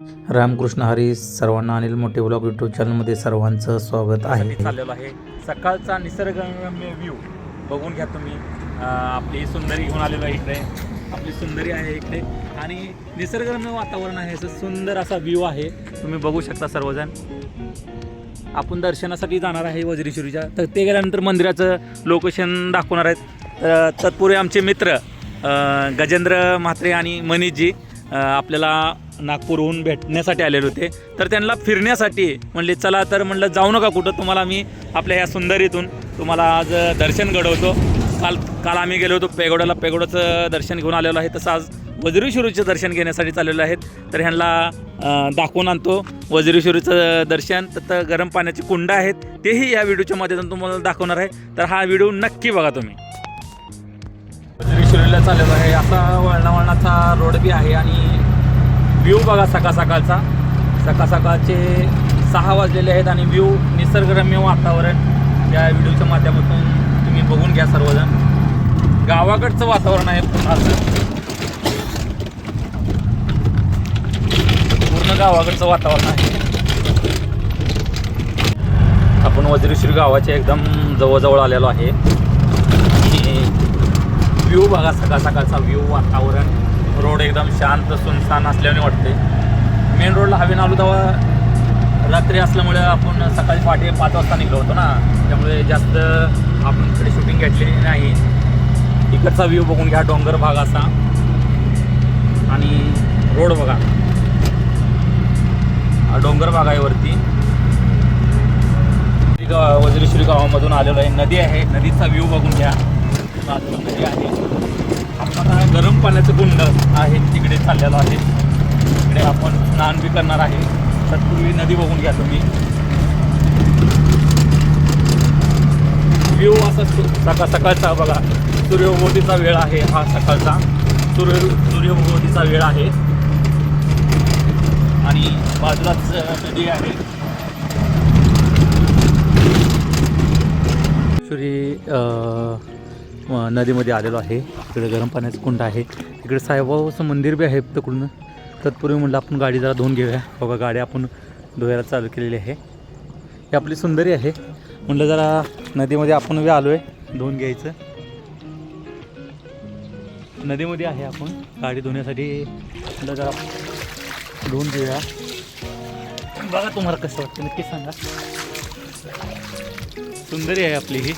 रामकृष्ण हरी सर्वांना अनिल मोठे blog YouTube चॅनलमध्ये सर्वांचं स्वागत आहे. चाललेलो आहे. सकाळचा निसर्गरम्य व्ह्यू बघून घ्या तुम्ही. आपली सुंदरी घेऊन आलेलो आहे इकडे. आपली सुंदरी आहे इकडे. आणि निसर्गरम्य वातावरण आहे. असं सुंदर असा व्ह्यू आहे. तुम्ही बघू शकता सर्वजण. आपण दर्शनासाठी जाणार आहे वज्रेश्वरीच्या. तर ते गेल्यानंतर मंदिराचं लोकेशन दाखवणार आहेत. तर तत्पूर्वी आमचे मित्र गजेंद्र म्हात्रे आणि मनीषजी आपल्याला नागपूरहून भेटण्यासाठी आलेले होते. तर त्यांना फिरण्यासाठी म्हणले चला तर म्हणलं जाऊ नका कुठं तुम्हाला मी आपल्या या सुंदरीतून तुम्हाला आज दर्शन घडवतो. काल काल आम्ही गेलो होतो पेगोड्याला. पेगोड्याचं दर्शन घेऊन आलेलो आहे. तसं आज वज्रेश्वरीचं दर्शन घेण्यासाठी चाललेलो आहेत तर ह्यांना दाखवून आणतो वज्रेश्वरीचं दर्शन. तर गरम पाण्याची कुंड आहेत तेही या व्हिडिओच्या माध्यमातून तुम्हाला दाखवणार आहे. तर हा व्हिडिओ नक्की बघा तुम्ही. वज्रेश्वरीला चाललेलो आहे. असा वळणावळणाचा रोड बी आहे आणि व्ह्यू बघा सकाळ सकाळचा. सकाळ सकाळचे सहा वाजलेले आहेत आणि व्ह्यू निसर्गरम्य वातावरण या व्हिडिओच्या माध्यमातून तुम्ही बघून घ्या सर्वजण. गावाकडचं वातावरण आहे पूर्ण असं. पूर्ण गावाकडचं वातावरण आहे. आपण वज्रेश्वर गावाच्या एकदम जवळजवळ आलेलो आहे. व्ह्यू बघा सकाळ सकाळचा व्ह्यू वातावरण. रोड एकदम शांत सुनसान असल्याने वाटते. मेन रोडला हवेनं आलो तेव्हा रात्री असल्यामुळे आपण सकाळी पहाटे पाच वाजता निघलो होतो ना. त्यामुळे जास्त आपण इकडे शूटिंग घेतलेली नाही. इकडचा व्ह्यू बघून घ्या डोंगर भाग असा. आणि रोड बघा. डोंगर भाग आहे वरती. गाव- वज्रेश्वरी गावामधून आलेलो आहे. नदी आहे. नदीचा व्ह्यू बघून घ्या. नदी आहे. गरम पाण्याचं कुंड आहे तिकडे चाललेलं आहे. तिकडे आपण स्नान बी करणार आहे. तत्पूर्वी नदी बघून घ्या तुम्ही. व्ह्यू असा सकाळ सकाळचा बघा. सूर्यभोवतीचा वेळ आहे हा सकाळचा. सूर्य सूर्यभोवतीचा वेळ आहे. आणि बाजूलाच नदी आहे. श्री नदीमध्ये आलेलो आहे. तिकडे गरम पाण्याचं कुंड आहे. तिकडे साईबाबाचं मंदिर बी आहे तिकडून. तत्पूर्वी म्हणलं आपण गाडी जरा धुवून घेऊया. बघा गाडी आपण धुवायला चालू केलेली आहे. ही आपली सुंदरी आहे. म्हणलं जरा नदीमध्ये आपण बी आलो आहे धुवून घ्यायचं. नदीमध्ये आहे आपण. गाडी धुण्यासाठी म्हणलं जरा धुवून घेऊया. बघा तुम्हाला कसं वाटतं नक्की सांगा. सुंदरी आहे आपली ही.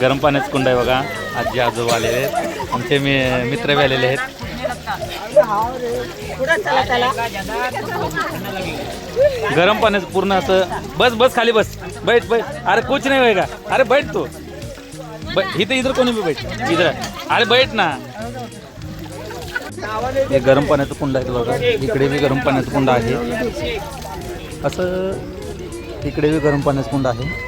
गरम पाण्याचं कुंड आहे बघा. आजी आजोबा आलेले आहेत. आमचे मी मित्र बी आलेले आहेत. गरम पाण्याचं पूर्ण असं बस बस खाली बस. बैठ बैठ. अरे कुछ नाही होय का? अरे बैठ तू. बै- इथं इधर कोणी बी बैठ. इधर. अरे बैठ ना. हे गरम पाण्याचं कुंड आहे बघा. इकडे बी गरम पाण्याचं कुंड आहे. असं इकडे बी गरम पाण्याचं कुंड आहे.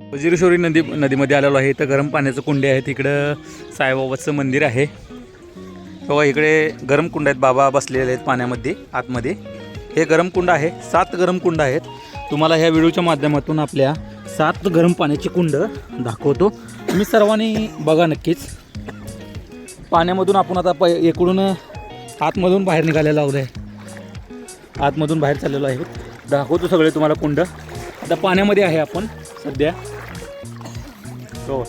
वजिरेश्वरी नदी नदीमध्ये आलेलो आहे. इथं गरम पाण्याचं कुंडे आहे. तिकडं साईबाबाचं मंदिर आहे. बघा इकडे गरम कुंड आहेत. बाबा बसलेले आहेत पाण्यामध्ये आतमध्ये. हे गरम कुंड आहे. सात गरम कुंड आहेत. तुम्हाला ह्या व्हिडिओच्या माध्यमातून आपल्या सात गरम पाण्याची कुंड दाखवतो. तुम्ही सर्वांनी बघा नक्कीच. पाण्यामधून आपण आता प इकडून आतमधून बाहेर निघालेलो आहोत आहे आतमधून बाहेर चाललेलो आहे. दाखवतो सगळे तुम्हाला कुंड. आता पाण्यामध्ये आहे आपण सध्या. हो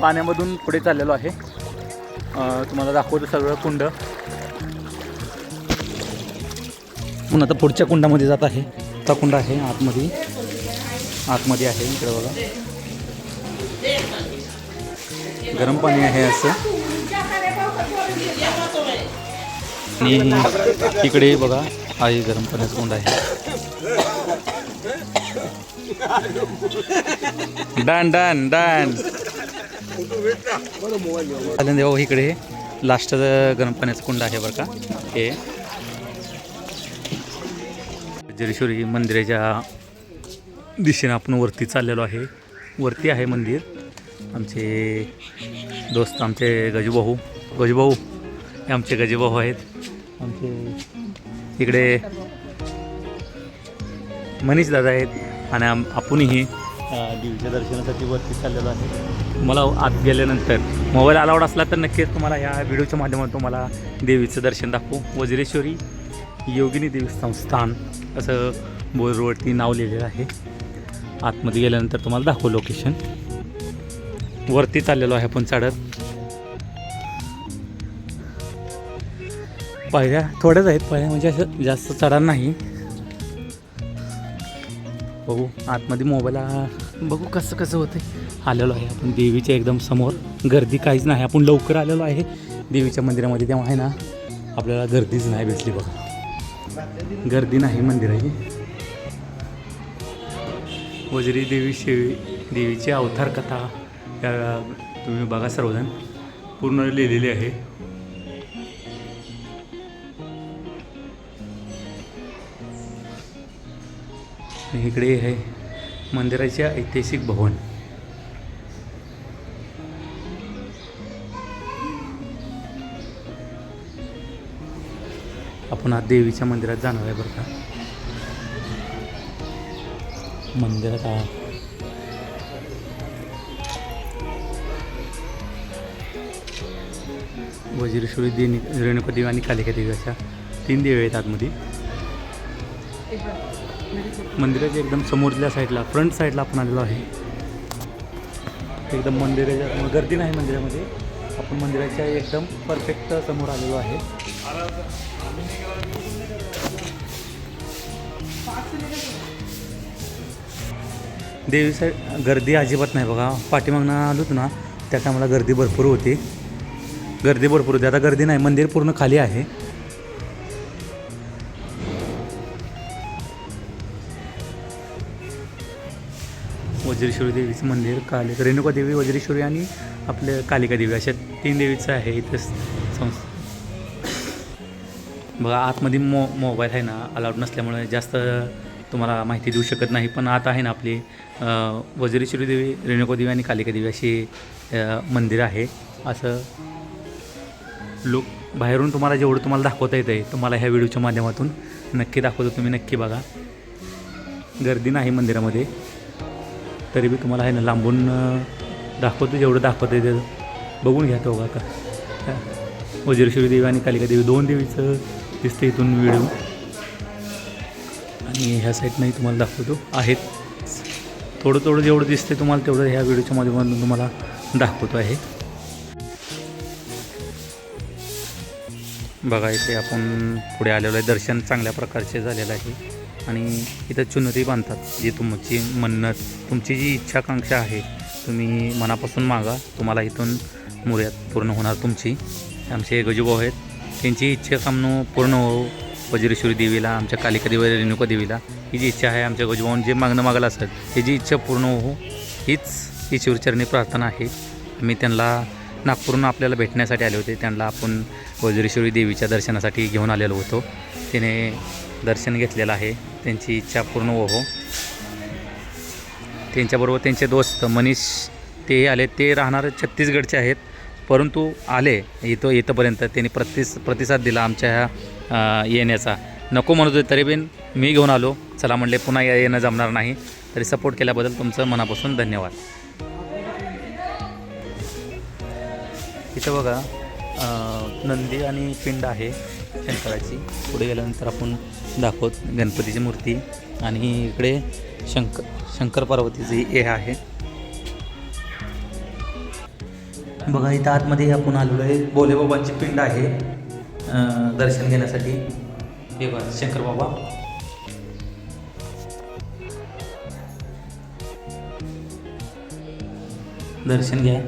पाण्यामधून पुढे चाललेलो आहे. तुम्हाला दाखवतो सगळं कुंड. पण आता पुढच्या कुंडामध्ये जात आहे. हा कुंड आहे आतमध्ये. आतमध्ये आहे इकडे बघा. गरम पाणी आहे असं. आणि इकडे बघा आहे गरम पाण्याचं कुंड आहे. Done done done. आनंद देवा इकडे लास्टचं गरम पाण्याचं कुंड आहे बरं का. हे. जरेश्वरी मंदिराच्या दिशेनं आपण वरती चाललेलो आहे. वरती आहे मंदिर. आमचे दोस्त आमचे गजूभाऊ गजूभाऊ हे आमचे गजूभाऊ आहेत. आमचे इकडे मनीष दादा आहेत आणि आम आपणही देवीच्या दर्शनासाठी वरती चाललेलो आहे. मला आत गेल्यानंतर मोबाईल अलाउड असला तर नक्कीच तुम्हाला या व्हिडिओच्या माध्यमातून तुम्हाला देवीचं दर्शन दाखवू. वज्रेश्वरी योगिनी देवी संस्थान असं बोर्डवरती नाव लिहिलेलं आहे. आतमध्ये गेल्यानंतर तुम्हाला दाखवू लोकेशन वरती चाललेलो आहे आपण चढत. पायऱ्या थोड्याच आहेत पायऱ्या म्हणजे असं जास्त चढार नाही. बघू आतमध्ये मोबाईल बघू कसं कसं होतं आलेलो आहे आपण देवीच्या एकदम समोर. गर्दी काहीच नाही आपण लवकर आलेलो आहे. देवीच्या मंदिरामध्ये तेव्हा आहे ना आपल्याला गर्दीच नाही भेटली बघा. गर्दी नाही मंदिराची वजरी देवी शेवी देवीची अवतार कथा या तुम्ही बघा सर्वजण. पूर्ण लिहिलेली आहे. आणि इकडे आहे मंदिराचे ऐतिहासिक भवन. आपण आज देवीच्या मंदिरात जाणार आहे बरं का? मंदिरात आ- वज्रेश्वरी देवी आणि कालिका देवी अशा तीन देवी आहेत आतमध्ये. मंदिराच्या एकदम समोरच्या साईडला फ्रंट साईडला आपण आलेलो आहे. एकदम मंदिराच्या गर्दी नाही मंदिरामध्ये. आपण मंदिराच्या एकदम परफेक्ट समोर आलेलो आहे. देवी साईड गर्दी अजिबात नाही बघा. पाठीमागनं आलोत ना त्या टायमाला गर्दी भरपूर होती. गर्दी भरपूर होती. आता गर्दी नाही मंदिर पूर्ण खाली आहे. वज्रेश्वरी देवीचं मंदिर काली रेणुका देवी वज्रेश्वरी आणि आपलं कालिका देवी अशा तीन देवीचं आहे इथं संस बघा आतमध्ये मो मोबाईल आहे ना अलाउड नसल्यामुळे जास्त तुम्हाला माहिती देऊ शकत नाही पण आत आहे ना आपली वज्रेश्वरी देवी रेणुका देवी आणि कालिका देवी अशी मंदिर आहे. असं लोक बाहेरून तुम्हाला जेवढं तुम्हाला दाखवता येतं आहे तुम्हाला ह्या व्हिडिओच्या माध्यमातून नक्की दाखवतो तुम्ही नक्की बघा. गर्दी नाही मंदिरामध्ये. तरी बी तुम्हाला आहे ना लांबून दाखवतो जेवढं दाखवता ते बघून घ्या तो का वज्रेश्वरी देवी आणि कालिका देवी दोन देवीचं दिसतं इथून व्हिडिओ. आणि ह्या साईडनंही तुम्हाला दाखवतो. आहेत. थोडं थोडं जेवढं दिसतं तुम्हाला तेवढं ह्या व्हिडिओच्या माध्यमातून तुम्हाला दाखवतो आहे. बघा इथे आपण पुढे आलेलो आहे. दर्शन चांगल्या प्रकारचे झालेलं आहे. आणि इथं चुनरी बांधतात जी तुमची मन्नत तुमची जी इच्छाकांक्षा आहे तुम्ही मनापासून मागा तुम्हाला इथून मुर्यात पूर्ण होणार तुमची. आमचे गजूभाऊ आहेत त्यांची इच्छा कामनं पूर्ण हो वज्रेश्वरी देवीला आमच्या कालिका देवी रेणुका देवीला ही जी इच्छा आहे आमच्या गजूभाऊन जे मागणं मागायला असतं त्याची इच्छा पूर्ण हो हीच ईश्वरचरणी प्रार्थना आहे. मी त्यांना नागपूरहून आपल्याला भेटण्यासाठी आले होते त्यांना आपण वज्रेश्वरी देवीच्या दर्शनासाठी घेऊन आलेलो होतो. तिने दर्शन घेतलेलं आहे. त्यांची इच्छा पूर्ण हो, हो त्यांच्याबरोबर त्यांचे दोस्त मनीष ते आले. ते राहणार छत्तीसगडचे आहेत. परंतु आले इथं इथंपर्यंत त्यांनी प्रतिस प्रतिसाद दिला आमच्या ह्या येण्याचा. नको म्हणत होते तरी पण मी घेऊन आलो. चला म्हणले पुन्हा या- येणं जमणार नाही. तरी सपोर्ट केल्याबद्दल तुमचं मनापासून धन्यवाद. इथं बघा नंदी आणि पिंड आहे. शंकराची. पुढे गेल्यानंतर आपण दाखवत गणपतीची मूर्ती. आणि इकडे शंकर शंकर पार्वतीची हे आहे. बघा इथं आतमध्ये आपण आलेलो आहे भोलेबाबांची पिंड आहे दर्शन घेण्यासाठी. हे बघा शंकर बाबा. दर्शन घ्या.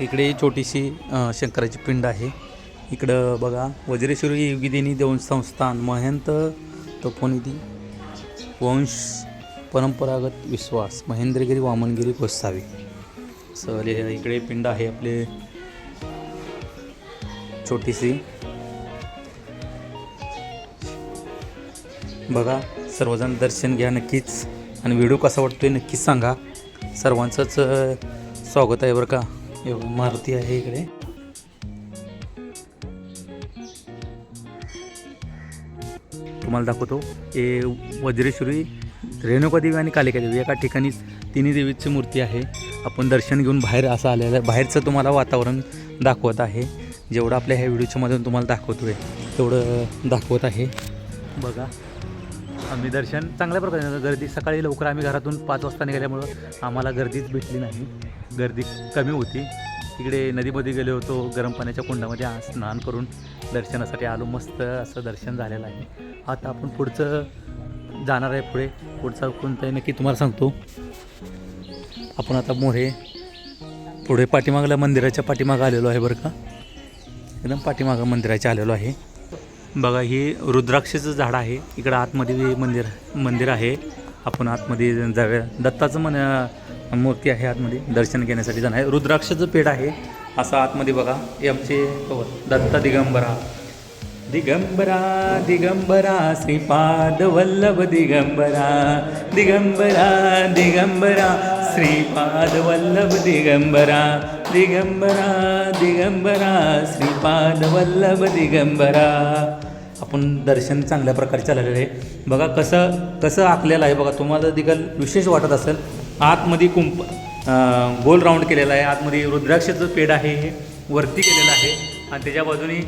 इकडे छोटीशी शंकराची पिंड आहे. इकडं बघा वज्रेश्वरी योगिदिनी देऊन संस्थान महंत तपोनिधी वंश परंपरागत विश्वास महेंद्रगिरी वामनगिरी गोसावी. सहल इकडे पिंड आहे आपले. छोटीशी. बघा सर्वजण दर्शन घ्या नक्कीच. आणि व्हिडिओ कसा वाटतो आहे नक्कीच सांगा. सर्वांचंच स्वागत आहे बरं का. मारुती आहे इकडे. तुम्हाला दाखवतो. हे वज्रेश्वरी रेणुका देवी आणि कालिका देवी. एका ठिकाणी तिन्ही देवीची मूर्ती आहे. आपण दर्शन घेऊन बाहेर असं आलेलं आहे बाहेरचं तुम्हाला वातावरण दाखवत आहे. जेवढं आपल्या ह्या व्हिडिओच्या मधून तुम्हाला दाखवतो आहे तेवढं दाखवत आहे. बघा. आम्ही दर्शन चांगल्या प्रकारे गर्दी सकाळी लवकर आम्ही घरातून पाच वाजता निघाल्यामुळं आम्हाला गर्दीच भेटली नाही. गर्दी कमी होती. तिकडे नदीमध्ये गेलो होतो गरम पाण्याच्या कुंडामध्ये स्नान करून दर्शनासाठी आलो. मस्त असं दर्शन झालेलं आहे. आता आपण पुढचं जाणार आहे पुढे. पुढचा कोणतं आहे नक्की तुम्हाला सांगतो. आपण आता मोरे पुढे पाठीमागल्या मंदिराच्या पाठीमागं आलेलो आहे बरं का? एकदम पाठीमागं मंदिराच्या आलेलो आहे. बघा हे रुद्राक्षाचं झाड आहे. इकडं आतमध्ये मंदिर मंदिर आहे. आपण आतमध्ये जाऊया. दत्ताचं मन मूर्ती आहे आतमध्ये दर्शन घेण्यासाठी जाणार आहे. रुद्राक्षाचं पेड आहे. असं आतमध्ये बघा. हे आमचे दत्ता दिगंबरा. दिगंबरा दिगंबरा श्रीपाद वल्लभ दिगंबरा दिगंबरा दिगंबरा श्रीपाद वल्लभ दिगंबरा दिगंबरा दिगंबरा श्रीपाद वल्लभ दिगंबरा. आपण दर्शन चांगल्या प्रकारे चाललेलं आहे. बघा कसं कसं आखलेलं आहे बघा. तुम्हाला देखील विशेष वाटत असेल आतमध्ये कुंप गोल राऊंड केलेला आहे. आतमध्ये रुद्राक्षाचं पेड आहे हे. वरती केलेलं आहे. आणि त्याच्या बाजूनी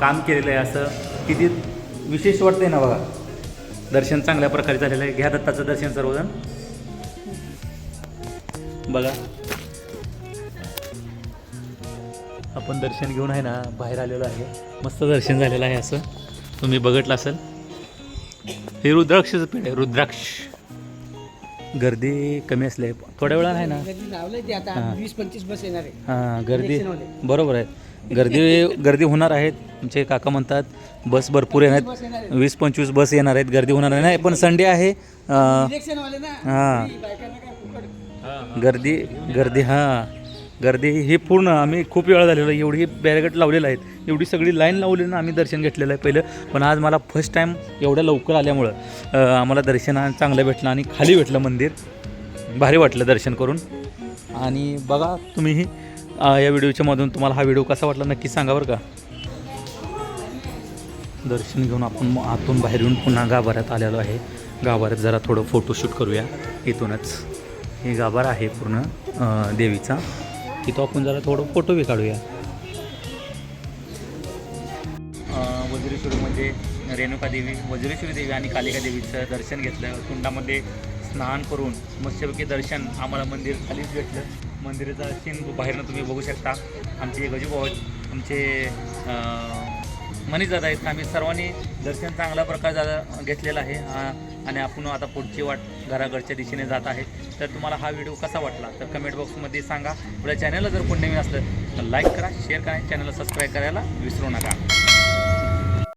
काम केलेलं आहे असं. किती विशेष वाटतंय ना बघा. दर्शन चांगल्या प्रकारे झालेलं आहे. घ्या दत्ताचं दर्शन सर्वजण. बघा. आपण दर्शन घेऊन आहे ना बाहेर आलेलो आहे. मस्त दर्शन झालेलं आहे असं. तुम्ही बघितलं असेल. हे रुद्राक्षाचं पेड आहे रुद्राक्ष. गर्दी कमी असले थोड्या वेळा आहे ना. हां. वीस पंचवीस बस येणार आहे. हां गर्दी. बरोबर आहे. गर्दी गर्दी होणार आहेत. आमचे काका म्हणतात बस भरपूर येणार आहेत. वीस पंचवीस बस येणार आहेत. गर्दी होणार नाही. पण संडे आहे. हां. गर्दी गर्दी हां. गर्दी ही पूर्ण आम्ही खूप वेळा झालेलो आहे. एवढी बॅरिगेट लावलेलं आहेत. एवढी सगळी लाईन लावली ना आम्ही दर्शन घेतलेलं आहे पहिलं. पण आज मला फर्स्ट टाईम एवढ्या लवकर आल्यामुळं आम्हाला दर्शन चांगलं भेटलं आणि खाली भेटलं मंदिर. भारी वाटलं दर्शन करून. आणि बघा तुम्हीही या व्हिडिओच्या मधून तुम्हाला हा व्हिडिओ कसा वाटला नक्की सांगा बरं का. दर्शन घेऊन आपण आतून बाहेर येऊन पुन्हा गाभाऱ्यात आलेलो आहे. गाभाऱ्यात जरा थोडं फोटोशूट करूया. इथूनच. हे गाभारा आहे पूर्ण देवीचा. तिथं आपण जरा थोडं फोटो बी काढूया. वज्रेश्वरीमध्ये म्हणजे रेणुका देवी वज्रेश्वरी देवी आणि कालिका देवीचं दर्शन घेतलं. कुंडामध्ये स्नान करून मस्तपैकी दर्शन आम्हाला मंदिर खालीच भेटलं. मंदिराचा सीन बाहेरनं तुम्ही बघू शकता. आमचे गजूभाऊ आमचे अं, मनीजात आहेत. आम्ही सर्वांनी दर्शन चांगल्या प्रकारे जा घेतलेलं आहे. आणि आपण आता पुढची वाट घराघरच्या दिशेने जात आहे. तर तुम्हाला हा व्हिडिओ कसा वाटला? तर कमेंट बॉक्समध्ये सांगा. आपल्या चॅनलला जर कोण नवीन असलं तर लाईक करा शेअर करा. चॅनलला सबस्क्राईब करायला विसरू नका.